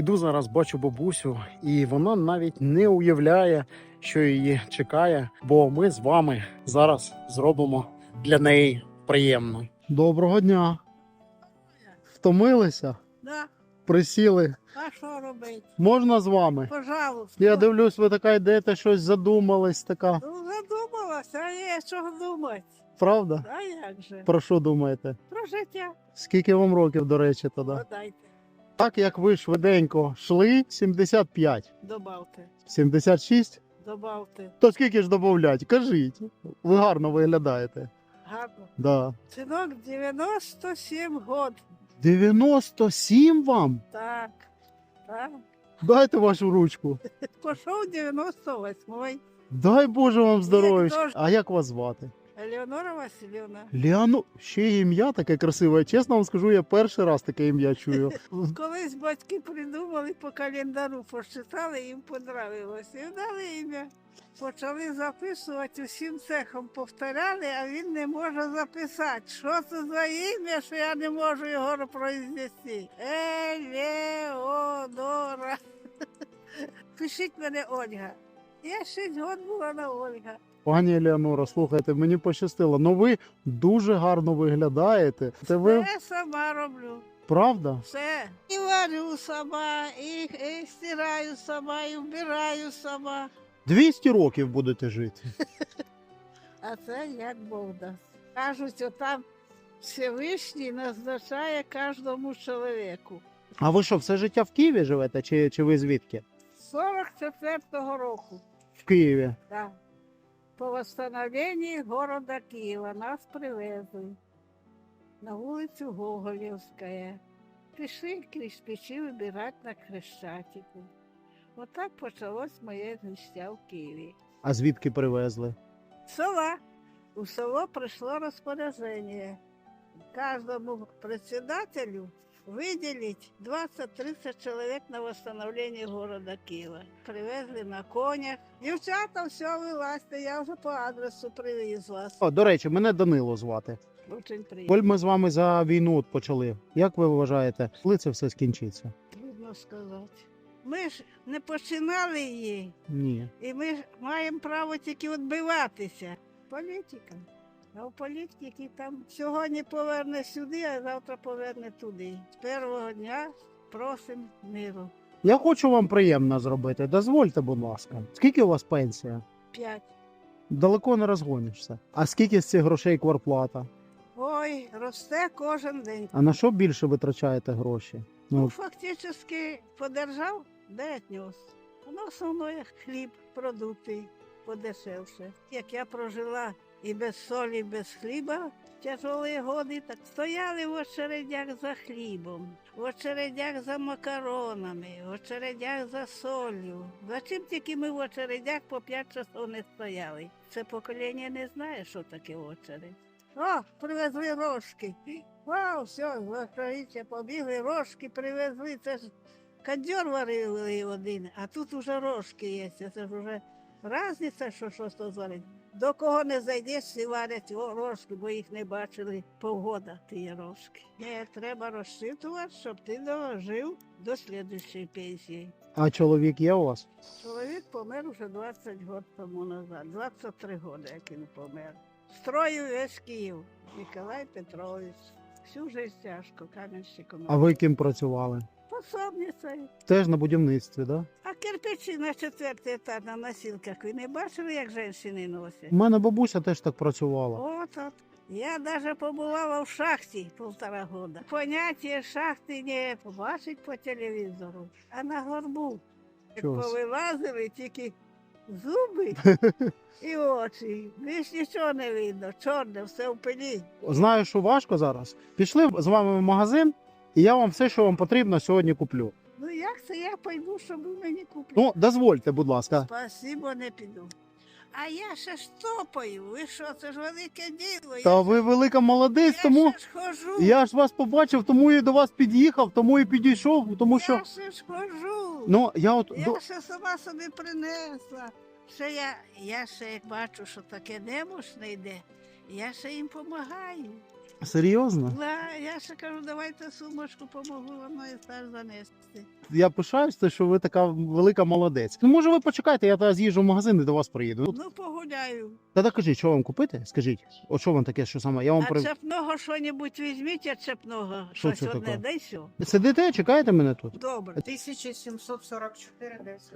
Іду зараз, бачу бабусю, і вона навіть не уявляє, що її чекає, бо ми з вами зараз зробимо для неї приємно. Доброго дня. Втомилися? Да, Присіли. а що робити? Можна з вами? Пожалуйста. Я дивлюсь, ви така йдете, щось задумались така. Ну, задумалася, а є що думати. Правда? А як же? Про що думаєте? Про життя. Скільки вам років, до речі, тоді? Подайте, Так як ви швиденько йшли, 75. добавте, 76? добавте. То скільки ж додавати? Кажіть. Ви гарно виглядаєте. Гарно. Да. Синок 97 год. 97 вам? Так, так. Дайте вашу ручку. Пішов 98-й. Дай Боже вам здоров'я. А як вас звати? Елеонора Васильівна. Ліану, ще ім'я таке красиве. Чесно вам скажу, я перший раз таке ім'я чую. Колись батьки придумали по календару, посчитали, їм понравилось. І дали ім'я. Почали записувати усім цехом, повторяли, а він не може записати. Що це за ім'я, що я не можу його произнести? Елеонора. Пишіть мене Ольга. Я шість років була на Ольга. Пані Елеонора, слухайте, мені пощастило. Ну ви дуже гарно виглядаєте. Це ви Все сама роблю. правда? Все. І варю сама, і, і стираю сама, і вбираю сама. 200 років будете жити. А це як Бог дасть. Кажуть, отам Всевишній назначає кожному чоловіку. А ви що, все життя в Києві живете, чи, чи ви звідки? З 44-го року. В Києві. Да. По восстановлении города Києва нас привезли на вулицю Гоголівська. Пішли кирпичі вибирати на Хрещатику. Отак почалось моє життя в Києві. А звідки привезли? Села. У село прийшло розпорядження. Кожному председателю виділить 20-30 чоловік на восстановлення города Києва. Привезли на конях. Дівчата, все, вилазьте, я вже по адресу привіз вас. О, до речі, мене Данило звати. Очень приємно. Коль ми з вами за війну от почали. Як ви вважаєте, коли це все скінчиться? Трудно сказати. Ми ж не починали її, Ні. і ми ж маємо право тільки відбиватися. Політика. А у політики там сьогодні поверне сюди, а завтра поверне туди. З першого дня просимо миру. Я хочу вам приємно зробити. Дозвольте, будь ласка. Скільки у вас пенсія? П'ять. Далеко не розгонишся. А скільки з цих грошей кварплата? Ой, росте кожен день. А на що більше витрачаєте гроші? Ну, Ну, фактично подержав, де отнес. Ну, основне хліб, продукти подешевше. Як я прожила і без солі, без хліба тяжелі годи, так стояли в очередях за хлібом, в очередях за макаронами, в очередях за солью. За чим тільки ми в очередях по 5 часов не стояли. Це покоління не знає, що таке очередь. О, привезли рожки. Вау, все, українці побігли, рожки привезли. Це ж кадьор варили один, а тут уже рожки є. Це ж вже разниця, що щось то зварить. До кого не зайдеш, всі варять рожки, бо їх не бачили погода, ті рожки. Не, треба розчитувати, щоб ти дожив до слідчої пенсії. а чоловік є у вас? Чоловік помер уже 20 років тому назад, 23 роки, як він помер. Строїв весь Київ. Ніколай Петрович. Всю життя тяжко, кам'янщиком. А ви ким працювали? Пособницею. Теж на будівництві, да? А кирпичі на четвертий етаж на носілках ви не бачили, як жінки носять? У мене бабуся теж так працювала. От от. Я навіть побувала в шахті півтора года. Поняття шахти не побачить по телевізору, а на горбу. Чогось. Повилазили тільки зуби і очі. Більш нічого не видно, чорне, все в пилі. Знаю, що важко зараз. Пішли з вами в магазин, і я вам все, що вам потрібно, сьогодні куплю. Ну як це я пойду, щоб ви мені купили? Ну, дозвольте, будь ласка. Спасибо, не піду. А я ще ж топаю. Ви що, це ж велике діло. Та я, ви велика молодець, я тому ще ж хожу. я ж вас побачив, тому і до вас під'їхав, тому і підійшов, тому що. Я ще ж хожу. Ну, я от Я до- ще сама собі принесла. Ще я, я ще як бачу, що таке немощне йде, я ще їм допомагаю. Серйозно? Да, я ще кажу, давайте сумочку помогу, воно і теж занести. Я пишаюся, що ви така велика молодець. Ну, може, ви почекайте, я тоді з'їжджу в магазин і до вас приїду. Ну, погуляю. Та кажіть, що вам купити? Скажіть, от що вам таке, що саме? Я вам А при... чепного що-небудь візьміть, а чепного Що щось це одне, таке? дай все. Сидите, чекаєте мене тут? Добре. 1744 десь.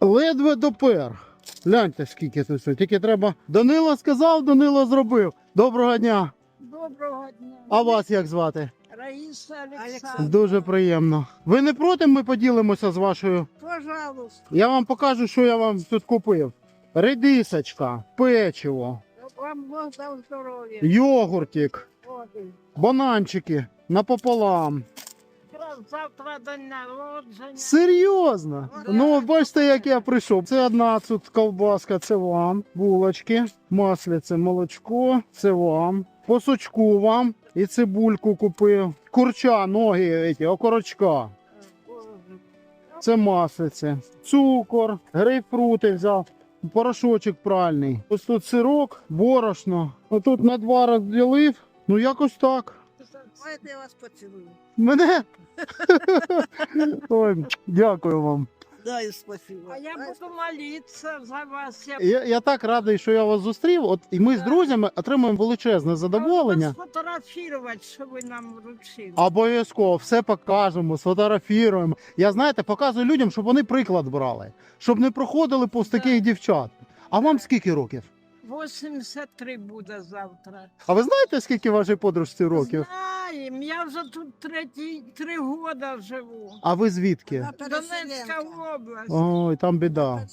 Ледве допер. Гляньте, скільки тут. всього. Тільки треба. Данило сказав, Данило зробив. Доброго дня. Доброго дня. А вас як звати? Раїса Олександровна. Дуже приємно. Ви не проти, ми поділимося з вашою. Пожалуйста. Я вам покажу, що я вам тут купив. Редисочка, печиво, Вам Бог дав здоров'я. йогуртик, Води. бананчики напополам. Завтра день народження. Серйозно? Ну, бачите, як я прийшов. Це одна тут ковбаска, це вам. Булочки, маслице, молочко, це вам. По сучку вам. І цибульку купив. Курча, ноги, эти, окорочка. Це маслице. Цукор, грейпфрути взяв. Порошочок пральний. Ось тут сирок, борошно. Отут на два розділив. Ну якось так. Давайте я вас поцілую. Мене? Ой, дякую вам. Дай спасибо. А я буду молитися за вас. Я Я, я так радий, що я вас зустрів. От і ми з друзями отримуємо величезне задоволення. Сфотографувати, що ви нам вручили. Обов'язково все покажемо, сфотографіруємо. Я знаєте, показую людям, щоб вони приклад брали, щоб не проходили повз Да. таких дівчат. А вам скільки років? 83 буде завтра. А ви знаєте, скільки вашій подружці років? Знаєм, я вже тут треті, три года живу. А ви звідки? Донецька область. Ой, там біда.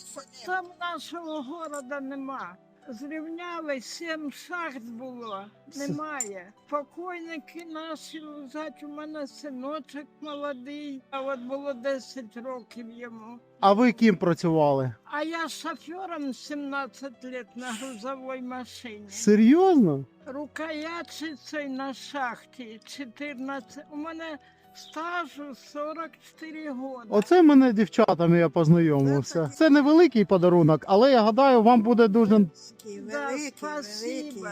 Там нашого города нема. Зрівняли сім шахт було, немає. Покойники наші лежать, у мене синочок молодий, а от було 10 років йому. А ви ким працювали? А я шофером 17 лет на грузовій машині. Серйозно? Рукоячицею на шахті 14. У мене стажу 44 роки. Оце мене дівчатами я познайомився. Це невеликий подарунок, але я гадаю, вам буде дуже Великі, Да, спасибо.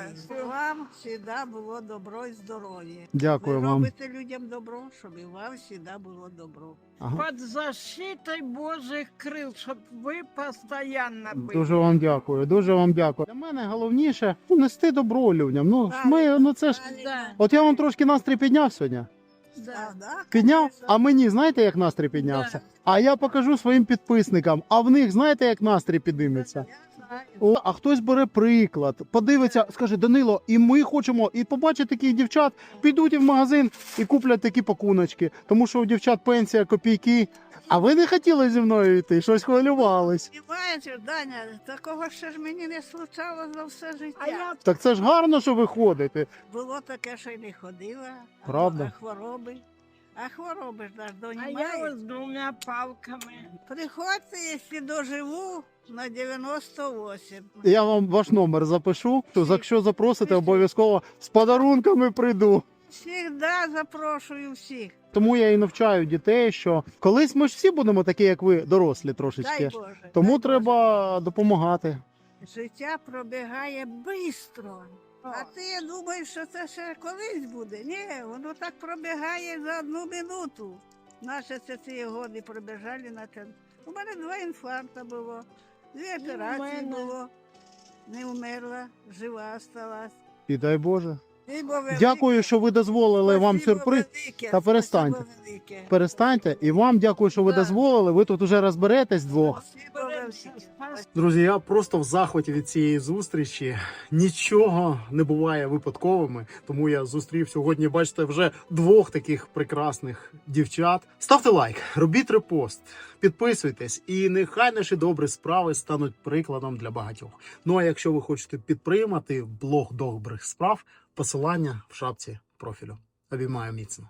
Вам завжди було добро і здоров'я. дякую Ви вам. робите людям добро, щоб і вам завжди було добро. Ага. Під защитой Божих крил, щоб ви постійно були. Дуже вам дякую, дуже вам дякую. Для мене головніше ну, нести добро людям. Ну ми ну це ж. Да. От я вам трошки настрій підняв сьогодні. Підняв, а мені знаєте, як настрій піднявся? А я покажу своїм підписникам. А в них знаєте, як настрій підійметься? О, а хтось бере приклад, подивиться, скаже Данило, і ми хочемо, і побачить таких дівчат, підуть і в магазин і куплять такі пакуночки, тому що у дівчат пенсія копійки. А ви не хотіли зі мною йти, щось хвилювались. Понимаєте, Даня, такого ще ж мені не случалось за все життя. А я Так це ж гарно, що ви ходите. Було таке, що й не ходила. а Правда? А хвороби. А хвороби ж наш а доні я ось двома палками. Приходьте, якщо доживу, на 98. Я вам ваш номер запишу. То якщо запросите, обов'язково з подарунками прийду. Всігда запрошую всіх. Тому я і навчаю дітей, що колись ми ж всі будемо такі, як ви, дорослі трошечки. Дай Боже. Тому дай треба допомагати. Життя пробігає швидко. А ти думаєш, що це ще колись буде? Ні, воно так пробігає за одну минуту. Наші це ці годи пробіжали на те. У мене два інфаркта було, дві операції було. Не вмерла, жива осталась. І дай Боже. Дякую, що ви дозволили вам сюрприз. велике, Та перестаньте. велике. Перестаньте, і вам дякую, що ви Да. дозволили. Ви тут уже розберетесь двох. Спасибо Друзі, я просто в захваті від цієї зустрічі. Нічого не буває випадковими. Тому я зустрів сьогодні, бачите, вже двох таких прекрасних дівчат. Ставте лайк, робіть репост, підписуйтесь, і нехай наші добрі справи стануть прикладом для багатьох. Ну а якщо ви хочете підтримати блог добрих справ, посилання в шапці профілю. Обіймаю міцно.